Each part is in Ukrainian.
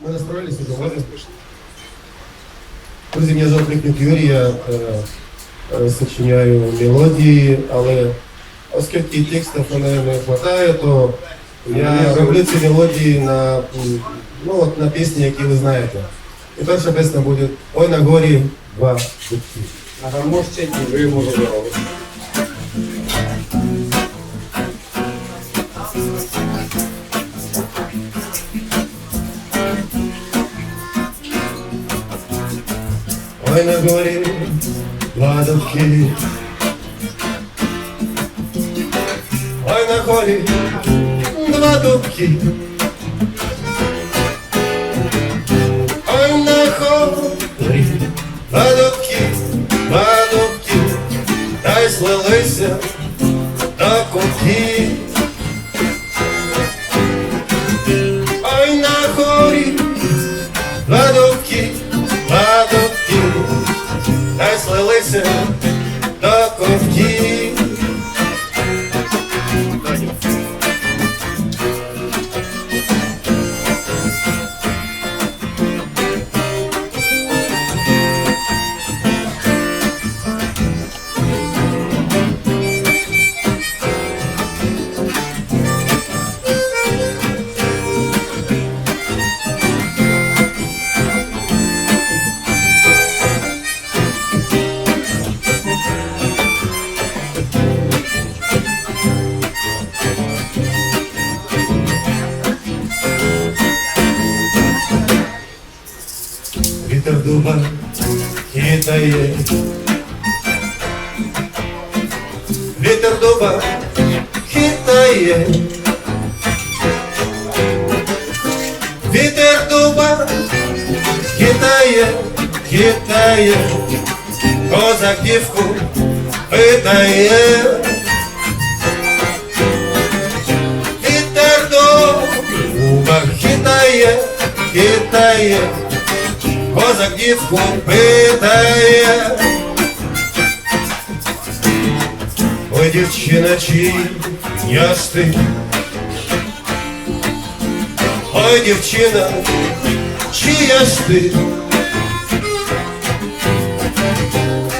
Мы настроились уже, можно? Друзі, мене звати Лікник Юрій, я е, е, сочиняю мелодії, але оскільки текстів мене не вистачає, то я роблю ці мелодії на, м, ну, от, на пісні, які ви знаєте. І перша пісня буде Ой на горі два дубки. На гармошці і ви йому забирали. Ой на горі два дубки. Ой на горі два дубки. Вітер дуба хитає. Вітер дуба хитає. Вітер дуба хитає, хитає. Козак дівку питає. Вітер дуба хитає, хитає. Козак дівку питає. Ой, дівчина, чия ж ти? Ой, дівчина, чия ж ти?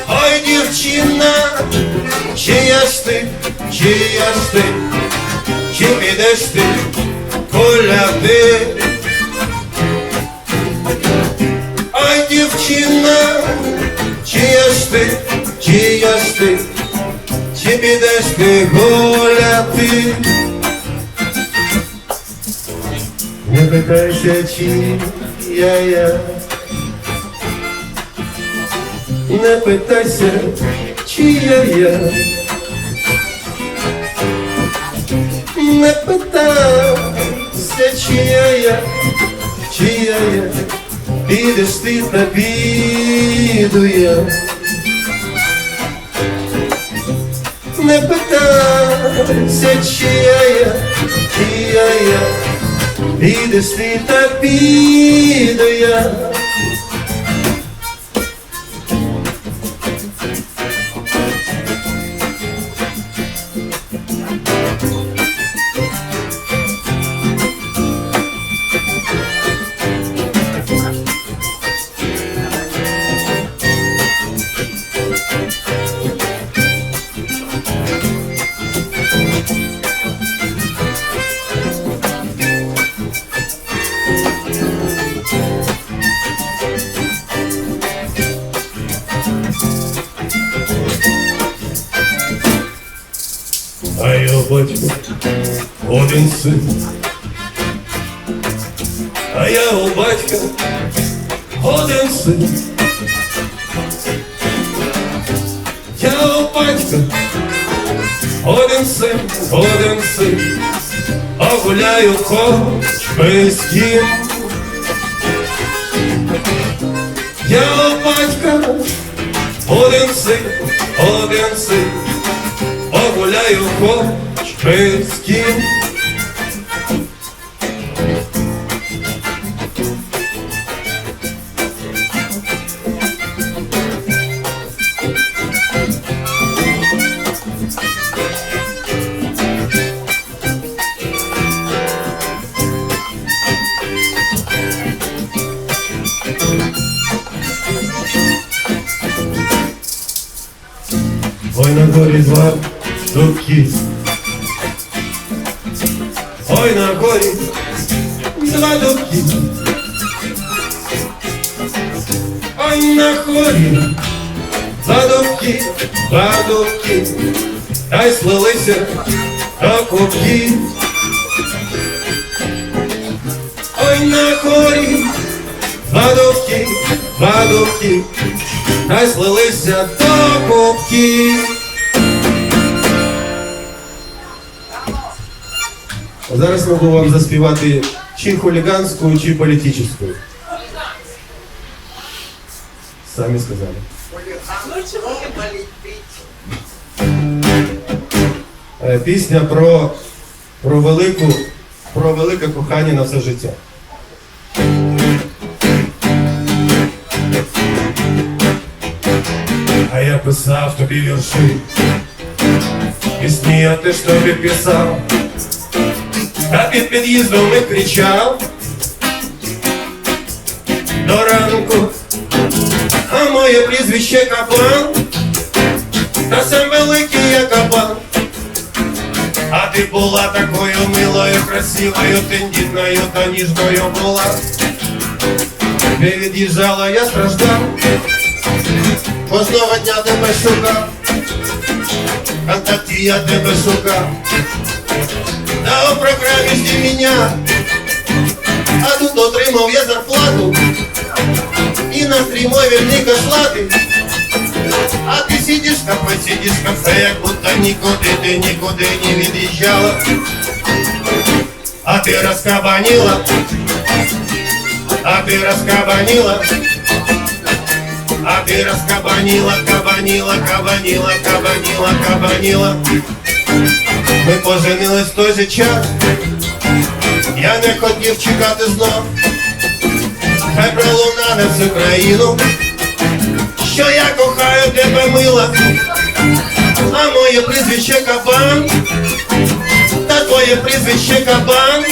Ой, дівчина, чия ж ти, чия ти? Чи підеш ти коляди? Ай, дівчина, чия ж ти, чия ж ти, чи підеш ти гуляти? Не питайся, чия я, не питайся, чия я, не питайся, чия я, чия я. Підеш ти та піду. Не питайся, чия я, чия я. Підеш ти та піду. А я батько один син. А я у батька один син. Я у батька один син, один син. А гуляю хоч без ким. Я у батька один син, один син гуляю по Шевській. Ой, на горі два дубки. Ой, на горі два дубки. Ой, на горі два дубки, два дубки, та й слилися до кубки. Ой, на горі два дубки, два дубки, та й слилися до кубки. Зараз можу вам заспівати чи хуліганську, чи політичну. Самі сказали. Е, Пісня про, про велику, про велике кохання на все життя. А я писав тобі вірші, пісні я теж тобі писав, а під під'їздом і кричав до ранку, а моє прізвище капан, та сам великий я капан. А ти була такою милою, красивою, тендітною та ніжною була. Ти від'їжджала, я страждав. Кожного дня тебе шукав, контакті я тебе шукав. Та у програмі жди мене, а тут отримав я зарплату. І на стрімові верни кошлати. А ти сидиш в кафе, сидиш в кафе, як будто нікуди ти нікуди не від'їжджала. А ти розкабанила, а ти розкабанила. А ты раскабанила, кабанила, кабанила, кабанила, кабанила. Ми поженились в той же час. Я не хотів чекати знов. Хай пролуна на всю країну, що я кохаю тебе мила, а моє прізвище кабан, та твоє прізвище кабан,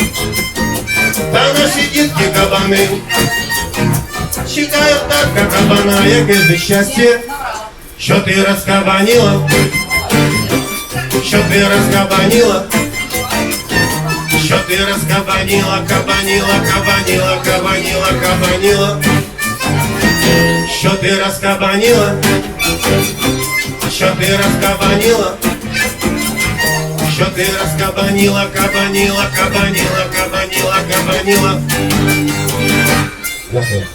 та наші дітки кабани. Чекаю татка кабана, яке ж щастя, що ти розкабаніла, що ти розкабаніла, що ти розкабаніла, кабаніла, кабаніла, кабаніла, кабаніла, що ти розкабаніла, що ти розкабаніла, що ти розкабаніла, кабаніла, кабаніла, кабаніла, кабаніла. Дякую.